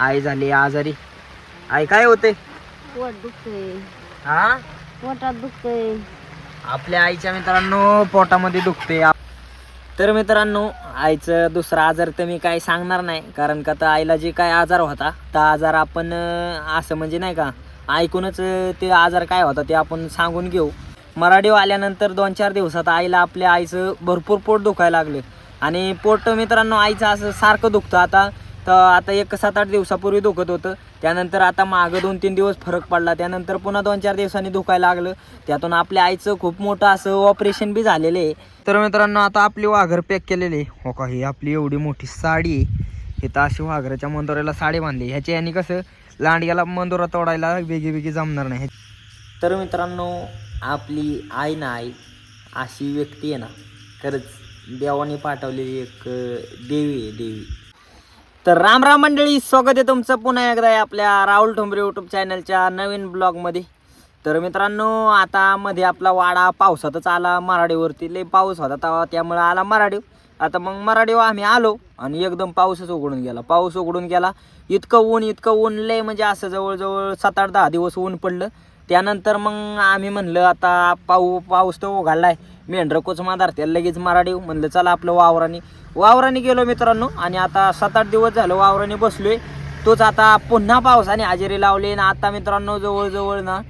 आई झाली आजारी. आई काय होते? पोट दुखतंय. हा? पोटात दुखतंय. आपल्या आईच्या मित्रांनो पोटामध्ये दुखते आप- तर मित्रांनो आईचं दुसरा आजार तर मी काही सांगणार नाही कारण का तर आईला जे काय आजार होता त्या आजार आपण असं म्हणजे नाही का ऐकूनच ते आजार काय होता ते आपण सांगून घेऊ. मराठी आल्यानंतर दोन चार दिवसात आईला आपल्या आईचं भरपूर पोट दुखायला लागलं. आणि पोट मित्रांनो आईचं असं सारखं दुखतं. आता तर आता एक सात आठ दिवसापूर्वी दुखत होतं. त्यानंतर आता मागं दोन तीन दिवस फरक पडला. त्यानंतर पुन्हा दोन चार दिवसांनी दुखायला लागलं. त्यातून आपल्या आईचं खूप मोठं असं ऑपरेशन बी झालेलं आहे. तर मित्रांनो आता आपली वाघर पॅक केलेली आहे. हो का ही आपली एवढी मोठी साडी आहे. तर अशी वाघराच्या मंदोऱ्याला साडी बांधली. ह्याच्या याने कसं लांडग्याला मंदोरा तोडायला वेगळी वेगळी जमणार नाही. तर मित्रांनो आपली आई ना आई अशी व्यक्ती आहे ना. खरंच देवाने पाठवलेली एक देवी आहे देवी. तर राम राम मंडळी स्वागत आहे तुमचं पुन्हा एकदा आपल्या राहुल ठोंबरे यूट्यूब चॅनलच्या नवीन ब्लॉगमध्ये तर मित्रांनो आता मध्ये आपला वाडा पावसातच आला मराठीवरती. लय पाऊस होता तेव्हा त्यामुळे आला मराठी. आता मग मराठीवर आम्ही आलो आणि एकदम पाऊसच उघडून गेला. पाऊस उघडून गेला. इतकं ऊन इतकं ऊन लय म्हणजे असं जवळजवळ सात आठ दहा दिवस ऊन पडलं. त्यानंतर मग आम्ही म्हणलं आता पाऊ पाऊस तर उघडलाय. मेंढरं कोचमा त्याला लगेच मराठी म्हणलं चला आपलं वावराने वावराने गेलो मित्रांनो आणि आता सात आठ दिवस झालं वावराने बसलोय. तोच आता पुन्हा पावसाने हजेरी लावली आणि आता मित्रांनो जवळजवळ ना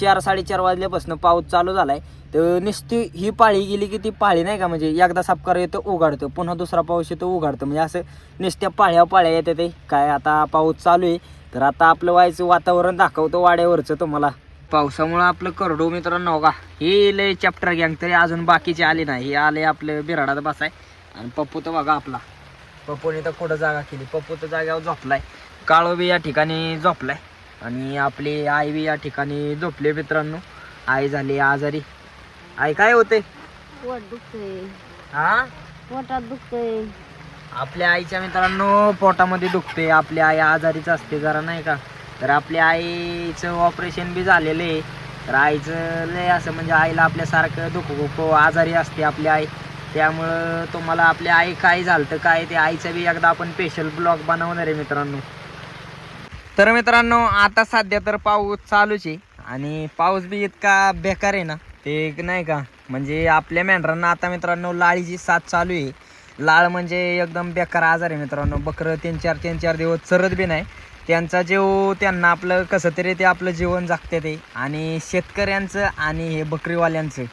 चार साडेचार वाजल्यापासून पाऊस चालू झालाय. तर नुसती ही पाळी गेली की ती पाळी नाही का म्हणजे एकदा सापकार येतो येतं उघडतं. पुन्हा दुसरा पाऊस येतो उघडतं. म्हणजे असं नुसत्या पाळ्या पाळ्या येते ते. काय आता पाऊस चालू आहे. तर आता आपलं व्हायचं वातावरण दाखवतो वाड्यावरचं तुम्हाला. पावसामुळं आपलं करडो मित्रांनो का हे लय चॅप्टर गँग तरी अजून बाकीचे आले नाही. हे आले आपलं बिराडात बसाय. आणि पप्पू तर बघा आपला. पप्पूने तर कुठं जागा केली? पप्पू तर जाग्यावर झोपलाय. काळो बी या ठिकाणी झोपलाय. आणि आपली आई बी या ठिकाणी झोपले मित्रांनो. आई झाली आजारी. आई काय होते हा? पोटात दुखतंय. आपल्या आईच्या मित्रांनो पोटामध्ये दुखते आपली आई आजारीच असते जरा नाही का? तर आपल्या आईचं ऑपरेशन बी झालेलं आहे. तर आईचं लय असं म्हणजे आईला आपल्यासारखं दुख खूप आजारी असते आपली आई. त्यामुळं तुम्हाला आपल्या आई काय झालं तर काय ते आईचं बी एकदा आपण स्पेशल ब्लॉग बनवणार आहे मित्रांनो. तर मित्रांनो आता सध्या तर पाऊस चालूच आहे. आणि पाऊस बी इतका बेकार आहे ना ते नाही का? म्हणजे आपल्या मेंढरांना आता मित्रांनो लाळीची साथ चालू आहे. लाळ म्हणजे एकदम बेकार आजार आहे मित्रांनो. बकरं तीन चार तीन चार दिवस चरत बी नाही. त्यांचा जीव त्यांना आपलं कसं तरी ते आपलं जीवन जगते ते. आणि शेतकऱ्यांचं आणि हे बकरीवाल्यांचं.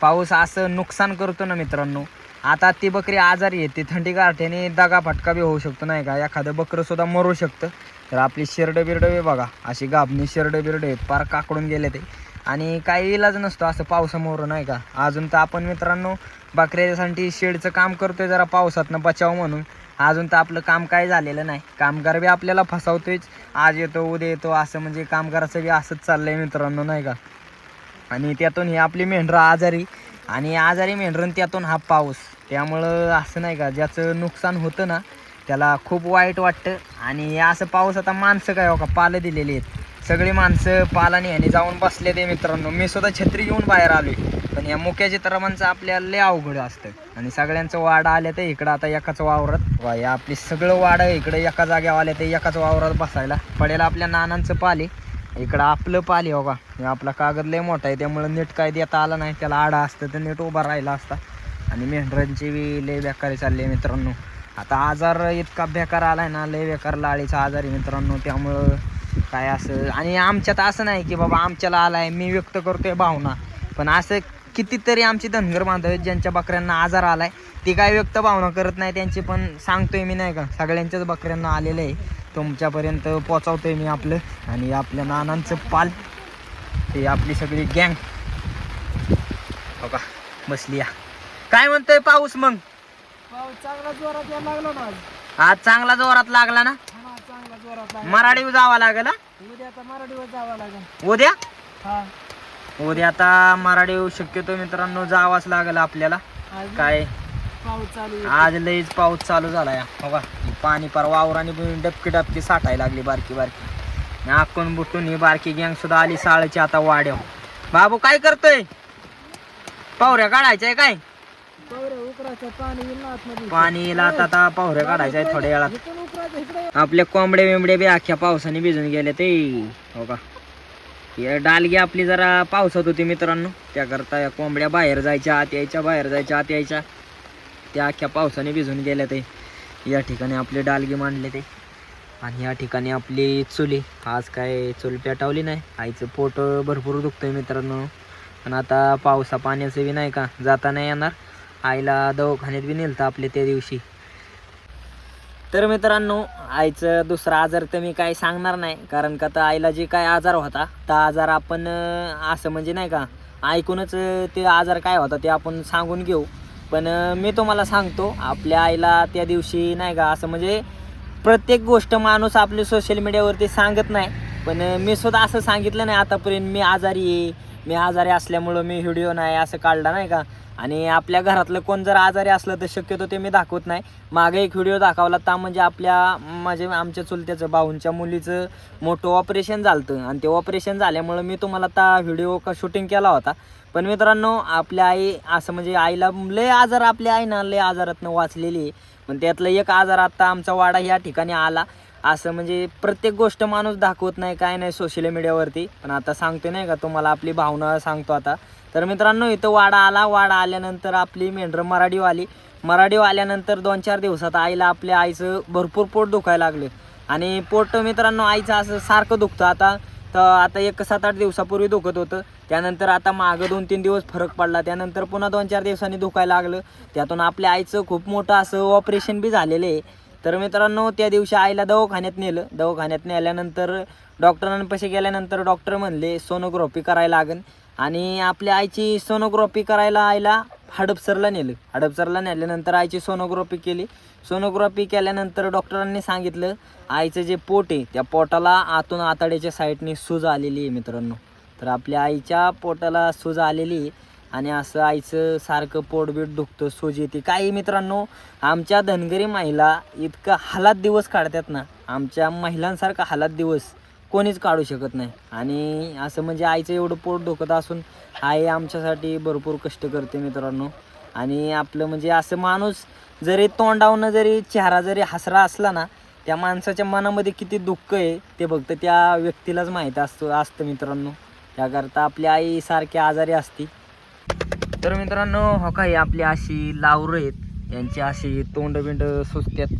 पाऊस असं नुकसान करतो ना मित्रांनो. आता ती बकरी आजारी आहे ती थंडी गारठ्याने दगा फटका बी होऊ शकतो नाही का? एखादं बकरं सुद्धा मरू शकतं. तर आपली शिरडं बिरडं बी बघा. अशी गाभणी शिरडं बिरडं आहेत. पार काकडून गेले ते. आणि काही इलाज नसतो असं पावसामुळं नाही का? अजून तर आपण मित्रांनो बकऱ्यासाठी शेडचं काम करतोय जरा पावसातनं बचाव म्हणून. अजून तर आपलं काम काय झालेलं नाही. कामगार बी आपल्याला फसावतोयच. आज येतो उद्या येतो असं म्हणजे कामगाराचं बी असंच चाललंय मित्रांनो नाही का? आणि त्यातून ही आपली मेंढरं आजारी. आणि आजारी मेंढरं त्यातून हा पाऊस. त्यामुळं असं नाही का ज्याचं नुकसान होतं ना त्याला खूप वाईट वाटतं. आणि हे असं पाऊस आता माणसं काय हो का पालं दिलेली आहेत. सगळी माणसं पालाने ह्याने जाऊन बसले ते मित्रांनो. मी सुद्धा छत्री घेऊन बाहेर आलो पण या मुख्या चित्रमांचं आपल्याला लय अवघड असतं. आणि सगळ्यांचं वाडा आल्या तर इकडं आता एकाच वावरात. वा या आपली सगळं वाडं इकडं. एका जाग्यावर आल्या तर एकाच वावरात बसायला. पडेल आपल्या नानांचं पाले इकडं आपलं पाली हो का? आपला कागद लय मोठा आहे. त्यामुळं नीट काय देता आला नाही. त्याला आडा असतं तर नीट उभा राहिला असता. आणि मेंढरांची बी लय बेकारी चालली आहे मित्रांनो. आता आजार इतका बेकार आला आहे ना लय बेकार लाळीचा आजार आहे मित्रांनो. त्यामुळं काय असं? आणि आमच्यात असं नाही की बाबा आमच्याला आलाय मी व्यक्त करतोय भावना. पण असं कितीतरी आमची धनगर बांधव आहेत ज्यांच्या बकऱ्यांना आजार आलाय. ती काय व्यक्त भावना करत नाही त्यांची पण सांगतोय मी नाही का? सगळ्यांच्याच बकऱ्यांना आलेलं आहे. तुमच्यापर्यंत पोचवतोय मी आपलं. आणि आपल्या नानांचं पाल ते आपली सगळी गँग. हो का? बसली या. काय म्हणतोय पाऊस मग? पाऊस चांगला जोरात यायला लागला ना आज चांगला जोरात लागला ना? जोरात लागला मराठी जावा लागेल हा? उद्या आता मराठीवर जावं लागेल. उद्या? हा. उद्या आता मराठी शक्यतो मित्रांनो जावाच लागेल आपल्याला. आज काय? पाऊस चालू आहे. आज लईच पाऊस चालू झाला या हो का पाणी पार वावराने बी डबकी डबकी साठायला लागली बारकी बारकी. आकून बुटून ही बारकी गँग सुद्धा आली साळची आता वाड्याव बाबू काय करतोय? पावऱ्या काढायच्या काय? पाणी येईल आता आता पाहुऱ्या काढायच्या आहे थोड्या वेळात. आपले कोंबडे बिंबडे बी अख्ख्या पावसाने भिजून गेले ते. हो का? डालगी आपली जरा पावसात होती मित्रांनो. त्याकरता या कोंबड्या बाहेर जायच्या आत यायच्या बाहेर जायच्या आत यायच्या त्या अख्ख्या पावसाने भिजून गेल्या ते. या ठिकाणी आपले डालगी मांडले ते. आणि या ठिकाणी आपली चुली. आज काय चूल पेटावली नाही. आईचं पोट भरपूर दुखतंय मित्रांनो. पण आता पावसा पाण्याचं बी नाही का? जाता नाही येणार. आईला दवाखान्यात बी नेलं आपले त्या दिवशी. तर मित्रांनो आईचं दुसरा आजार तर मी काही सांगणार नाही. कारण का तर आईला जे काय आजार होता त्या आजार आपण असं म्हणजे नाही का ऐकूनच ते आजार काय होता ते आपण सांगून घेऊ. पण मी तुम्हाला सांगतो आपल्या आईला त्या दिवशी नाही का असं म्हणजे प्रत्येक गोष्ट माणूस आपली सोशल मीडियावरती सांगत नाही. पण मी सुद्धा असं सांगितलं नाही आतापर्यंत मी आजारी आहे. मी आजारी असल्यामुळं मी व्हिडिओ नाही असं काढला नाही का? आणि आपल्या घरातलं कोण जर आजारी असलं तर शक्यतो ते मी दाखवत नाही. मागे एक व्हिडिओ दाखवला ता म्हणजे आपल्या माझे आमच्या चुलत्याचं भाऊंच्या मुलीचं मोठं ऑपरेशन झालं आणि ते ऑपरेशन झाल्यामुळं मी तुम्हाला ता व्हिडिओ का शूटिंग केला होता. पण मित्रांनो आपल्या आई असं म्हणजे आईला लय आजार आपल्या आईनं लय आजारातनं वाचलेली आहे. पण त्यातलं एक आजार आत्ता आमचा वाडा या ठिकाणी आला. असं म्हणजे प्रत्येक गोष्ट माणूस दाखवत नाही काय नाही सोशल मीडियावरती पण आता सांगतो नाही का तुम्हाला आपली भावना सांगतो आता. तर मित्रांनो इथं वाडा आला. वाडा आल्यानंतर आपली मेंढर मराठी आली मराठी आल्यानंतर दोन चार दिवसात आईला आपल्या आईचं भरपूर पोट दुखायला लागलं. आणि पोट मित्रांनो आईचं असं सारखं दुखतं. आता तर आता एक सात आठ दिवसापूर्वी दुखत होतं. त्यानंतर आता मागं दोन तीन दिवस फरक पडला. त्यानंतर पुन्हा दोन चार दिवसांनी दुखायला लागलं. त्यातून आपल्या आईचं खूप मोठं असं ऑपरेशन बी झालेलं आहे. तर मित्रांनो त्या दिवशी आईला दवाखान्यात नेलं. दवाखान्यात नेल्यानंतर डॉक्टरांपाशी गेल्यानंतर डॉक्टर म्हणले सोनोग्राफी करायला लागेल आणि आपल्या आईची सोनोग्राफी करायला आईला हडपसरला नेलं. हडपसरला नेल्यानंतर आईची सोनोग्राफी केली. सोनोग्राफी केल्यानंतर डॉक्टरांनी सांगितलं आईचं जे पोट आहे त्या पोटाला आतून आतड्याच्या साईडने सूज आलेली आहे मित्रांनो. तर आपल्या आईच्या पोटाला सूज आलेली आहे. आणि असं आईचं सारखं पोटबीट दुखतं सोज येते. काही मित्रांनो आमच्या धनगरी महिला इतकं हालात दिवस काढतात ना आमच्या महिलांसारखा हालात दिवस कोणीच काढू शकत नाही. आणि असं म्हणजे आईचं एवढं पोट दुखत असून आई आमच्यासाठी भरपूर कष्ट करते मित्रांनो. आणि आपलं म्हणजे असं माणूस जरी तोंडावनं जरी चेहरा जरी हसरा असला ना त्या माणसाच्या मनामध्ये किती दुःख आहे ते फक्त त्या व्यक्तीलाच माहीत असतं असतं मित्रांनो. त्याकरता आपली आई सारखी आजारी असती. तर मित्रांनो हो काही आपली अशी लावरं आहेत. यांची अशी तोंड बिंड सुचतात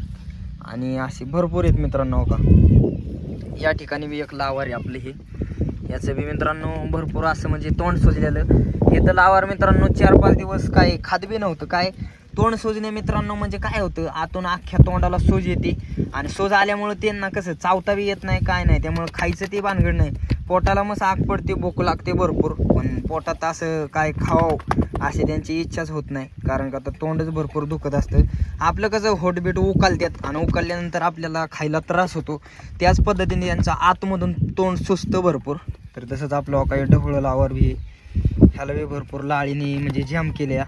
आणि अशी भरपूर आहेत मित्रांनो हो का. या ठिकाणी बी एक लावार आहे आपलं हे. याचं बी मित्रांनो भरपूर असं म्हणजे तोंड सुजलेलं. हे तर लावार मित्रांनो चार पाच दिवस काय खादबी नव्हतं. काय तोंड सुजणे मित्रांनो म्हणजे काय होतं? आतून अख्ख्या तोंडाला सोज येते. आणि सोज आल्यामुळं त्यांना कसं चावता बी येत नाही काय नाही. त्यामुळं खायचं ते भानगड नाही. पोटाला मग आग पडते भूक लागते भरपूर. पण पोटात असं काय खावं अशी त्यांची इच्छाच होत नाही. कारण का तर तोंडच भरपूर दुखत असतं. आपलं कसं होटबीट उकालतात आणि उकालल्यानंतर आपल्याला खायला त्रास होतो. त्याच पद्धतीने त्यांचा आतमधून तोंड सुचतं भरपूर. तर तसंच आपलं काही ढवळं लावर बी ह्याला बी भरपूर लाळीने म्हणजे जाम केल्या.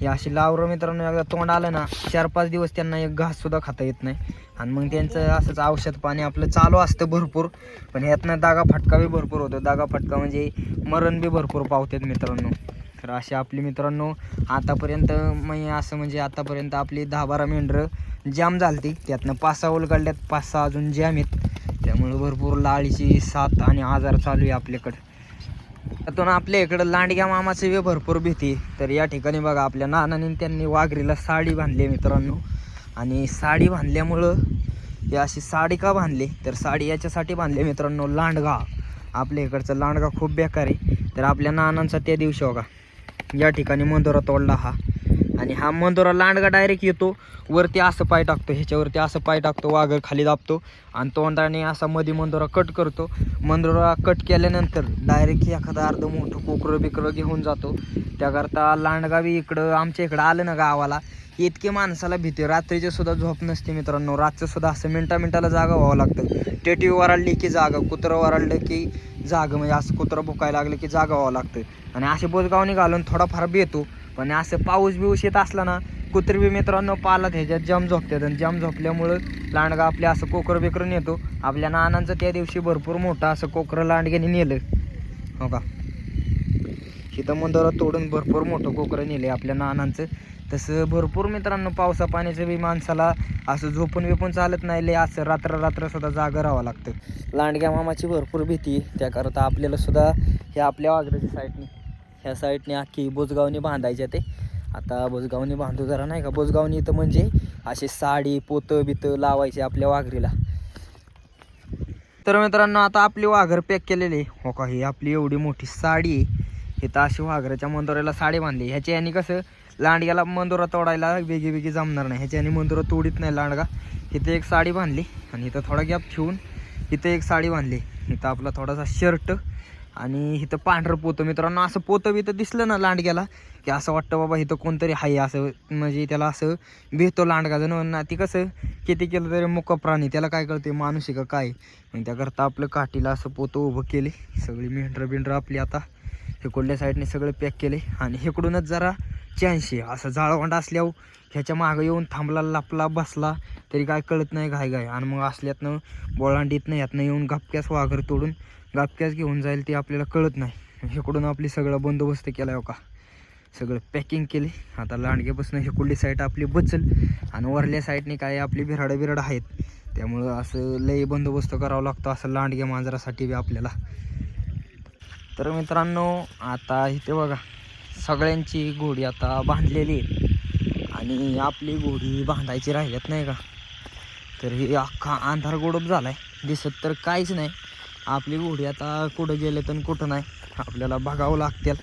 हे अशी लावरं मित्रांनो एकदा तोंड आलं ना चार पाच दिवस त्यांना एक घाससुद्धा खाता येत नाही. आणि मग त्यांचं असंच औषध पाणी आपलं चालू असतं भरपूर पण ह्यातनं दागा फटका बी भरपूर होतो. दागा फटका म्हणजे मरण बी भरपूर पावतात मित्रांनो. तर अशी आपली मित्रांनो आतापर्यंत मी असं म्हणजे आतापर्यंत आपली दहा बारा मेंढरं जाम झालती. त्यातनं पाच सहा उलगडल्यात पाच सहा अजून जॅम आहेत. त्यामुळं भरपूर लाळीची साथ आणि आजार चालू आहे आपल्याकडं. त्यातून आपल्या इकडं लांडग्या मामाची बी भरपूर भीती तर या ठिकाणी बघा आपल्या नानाने त्यांनी वाघरीला साडी बांधली आहे मित्रांनो. आणि साडी बांधल्यामुळं हे अशी साडी का बांधली? तर साडी याच्यासाठी बांधली मित्रांनो लांडगा. आपल्या इकडचं लांडगा खूप बेकार आहे. तर आपल्या नानांचा त्या दिवशी बघा या ठिकाणी मंदोरा तोडला हा. आणि हा मंदोरा लांडगा डायरेक्ट येतो. वरती असं पाय टाकतो ह्याच्यावरती असं पाय टाकतो वाघ खाली दाबतो आणि तोंडाने असा मध्ये मंदोरा कट करतो. मंदोरा कट केल्यानंतर डायरेक्ट एखादा अर्ध मोठं कोकरं बिकरं घेऊन जातो. त्याकरता लांडगावी इकडं आमच्या इकडं आलं ना गावाला इतके माणसाला भीती. रात्रीचे सुद्धा झोप नसते मित्रांनो. रातचं सुद्धा असं मिनटा मिनटाला जागा व्हावं लागतं. टेटी वराडली की जागा कुत्रं वराडलं की जागा. म्हणजे असं कुत्रं भुकायला लागलं की जागा व्हावं लागतं. आणि असे बोजगाव घालून थोडाफार बी पण असं पाऊस बिऊस येत असला ना कुत्री मित्रांनो पालात ह्याच्यात जाम झोपतात आणि जाम झोपल्यामुळं लांडगा आपल्या असं कोकरं बिकरं नेतो. आपल्या नानांचं त्या दिवशी भरपूर मोठं असं कोकरं लांडग्याने नेलं. हो का? इथं मंदरात तोडून भरपूर मोठं कोकरं नेले आपल्या नानांचं. तसं भरपूर मित्रांनो पावसा पाण्याचं बी माणसाला असं झोपून विपून चालत नाही. लय असं रात्र रात्र सुद्धा जागं राहावं लागतं. लांडग्या मामाची भरपूर भीती. त्याकरता आपल्याला सुद्धा हे आपल्या वाघराच्या साईडने ह्या साईडने अख्खी बोजगावनी बांधायच्या ते. आता बोजगावनी बांधू जरा नाही का बोजगावनी इथं म्हणजे असे साडी पोतं बितं लावायचे आपल्या वाघरीला. तर मित्रांनो आता आपली वाघर पॅक केलेली हो का ही आपली एवढी मोठी साडी आहे. इथं अशी वाघराच्या मंदोऱ्याला साडी बांधली ह्याच्या याने कसं लांडग्याला मंदोरा तोडायला वेगळी वेगळी जमणार नाही. ह्याच्या याने मंदोरा तोडीत नाही लांडगा. इथं एक साडी बांधली आणि इथं थोडा गॅप ठेवून इथं एक साडी बांधली. इथं आपला थोडासा शर्ट आणि इथं पांढरं पोतं मित्रांनो असं पोतं बितं दिसलं ना लांडग्याला की असं वाटतं बाबा इथं कोणतरी आहे असं म्हणजे त्याला असं भेटतो लांडगा जण ना ती कसं किती केलं तरी मुक प्राणी त्याला काय कळते माणूस आहे का काय? मग त्याकरता आपलं काठीला असं पोतं उभं केले सगळी मेंढरं बिंढरं आपली आता हिकडल्या साईडने सगळे पॅक केले. आणि इकडूनच जरा चॅन्शी असं जाळवंड असल्यावर ह्याच्या मागं येऊन थांबला लपला बसला तरी काय कळत नाही घाय घाय आणि मग असल्यातनं बोळांडीतनं यातनं येऊन गपक्यास वाघर तोडून रातक्याच घेऊन जाईल ते आपल्याला कळत नाही. इकडून आपली सगळं बंदोबस्त केला हो का? सगळं पॅकिंग केले. आता लांडग्यापासून हिकुडली साईड आपली बचल आणि वरल्या साईडने काय आपली बिराडं बिराड आहेत. त्यामुळं असं लई बंदोबस्त करावा लागतो असं लांडग्या मांजरासाठी बी आपल्याला. तर मित्रांनो आता इथे बघा सगळ्यांची घोडी आता बांधलेली आहे आणि आपली घोडी बांधायची राहिल्यात नाही का? तर हे अख्खा अंधार गोडप झाला आहे दिसत तर काहीच नाही. आपली घोडी आता कुठं गेले तर कुठं नाही आपल्याला बघावं लागतील.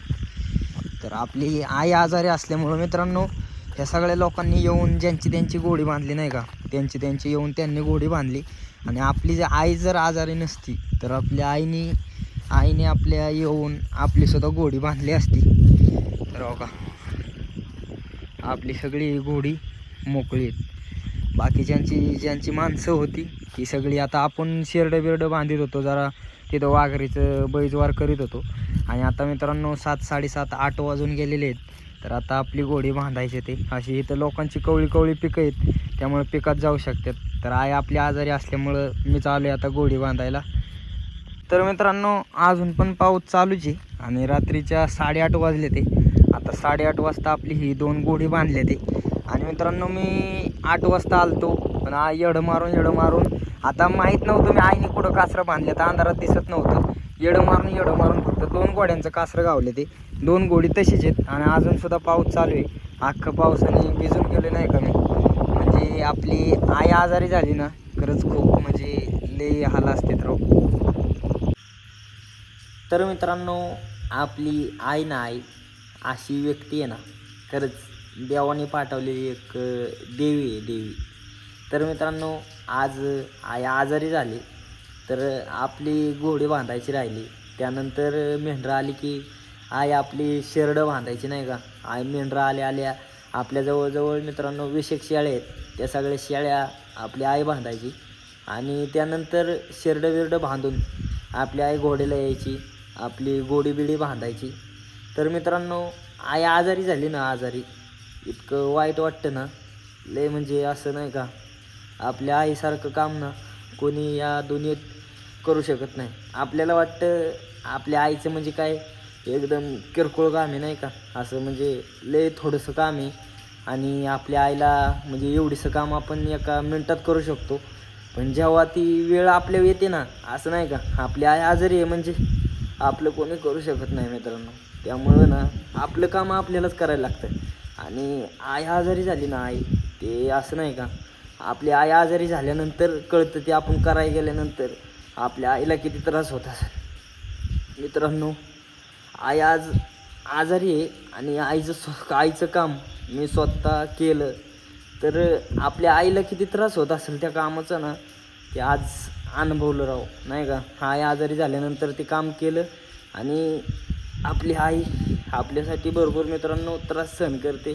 तर आपली आई आजारी असल्यामुळं मित्रांनो ह्या सगळ्या लोकांनी येऊन ज्यांची त्यांची घोडी बांधली नाही का त्यांची त्यांची येऊन त्यांनी घोडी बांधली. आणि आपली जर आई जर आजारी नसती तर आपल्या आईने आईने आपल्या येऊन आपली सुद्धा घोडी बांधली असती. तर हो का आपली सगळी घोडी मोकळी आहेत. बाकीच्यांची ज्यांची माणसं होती ती सगळी आता आपण शेरडं बिरडं बांधित होतो जरा तिथं वाघरीचं बैजवार करीत होतो. आणि आता मित्रांनो सात साडेसात आठ वाजून गेलेले आहेत. तर आता आपली घोडी बांधायची ते. अशी इथं लोकांची कवळी कवळी पिकं आहेत त्यामुळे पिकात जाऊ शकतात. तर आई आपली आजारी असल्यामुळं मी चालू आहे आता घोडी बांधायला. तर मित्रांनो अजून पण पाऊस चालूच आहे. आणि रात्रीच्या साडेआठ वाजले ते. आता साडेआठ वाजता आपली ही दोन गोडी बांधले ते. आणि मित्रांनो मी आठ वाजता आलतो पण आई येडं मारून येडं मारून. आता माहीत नव्हतं मी आईने कुठं कासरं बांधले तर अंधारात दिसत नव्हतं. येडं मारून येडं मारून फक्त दोन गोड्यांचं कासरं गावले ते. दोन गोडी तशीच आहेत आणि अजून सुद्धा पाऊस चालू आहे. अख्खं पावसाने भिजून गेले नाही का मी? म्हणजे आपली आई आजारी झाली ना खरंच खूप म्हणजे लई हाल असते तर तर मित्रांनो आपली आई ना आई अशी व्यक्ती आहे ना खरंच देवाने पाठवलेली एक देवी आहे देवी. तर मित्रांनो आज आई आजारी झाली. तर आपली घोडी बांधायची राहिली. त्यानंतर मेंढरं आली की आई आपली शेरडं बांधायची नाही का? आई मेंढरं आल्या आल्या. आपल्या जवळजवळ मित्रांनो वीस शेळ्या आहेत. त्या सगळ्या शेळ्या आपली आई बांधायची. आणि त्यानंतर शेरडं बिरडं बांधून आपली आई घोडीला यायची. आपली गोडी बिडी बांधायची. तर मित्रांनो आई आजारी झाली ना आजारी. इतकं वाईट वाटतं ना. लय म्हणजे असं नाही का आपल्या आईसारखं काम ना कोणी या दुनियेत करू शकत नाही. आपल्याला वाटतं आपल्या आईचं म्हणजे काय एकदम किरकोळ काम आहे नाही का. असं म्हणजे लय थोडंसं काम आहे. आणि आपल्या आईला म्हणजे एवढीसं काम आपण एका मिनटात करू शकतो. पण जेव्हा ती वेळ आपल्या येते ना असं नाही का आपली आई आजारी आहे म्हणजे आपलं कोणी करू शकत नाही मित्रांनो. त्यामुळं ना आपलं काम आपल्यालाच करायला लागतं. आणि आई आजारी झाली ना आई ते असं नाही का? आपली आई आजारी झाल्यानंतर कळतं ते आपण करायला गेल्यानंतर आपल्या आईला किती त्रास होत असेल. मित्रांनो आई आज आजारी आहे आणि आईचं स्व आईचं काम मी स्वतः केलं. तर आपल्या आईला किती त्रास होत असेल त्या कामाचं ना ते आज अनुभवलं राव. नाही का? आई आजारी झाल्यानंतर ते काम केलं आणि आपली आई आपल्यासाठी भरपूर मित्रांनो त्रास सहन करते.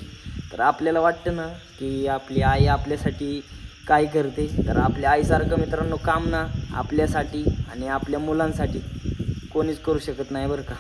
तर आपल्याला वाटतं ना की आपली आई आपल्यासाठी काय करते. तर आपल्या आईसारखं मित्रांनो काम ना आपल्यासाठी आणि आपल्या मुलांसाठी कोणीच करू शकत नाही बरं का.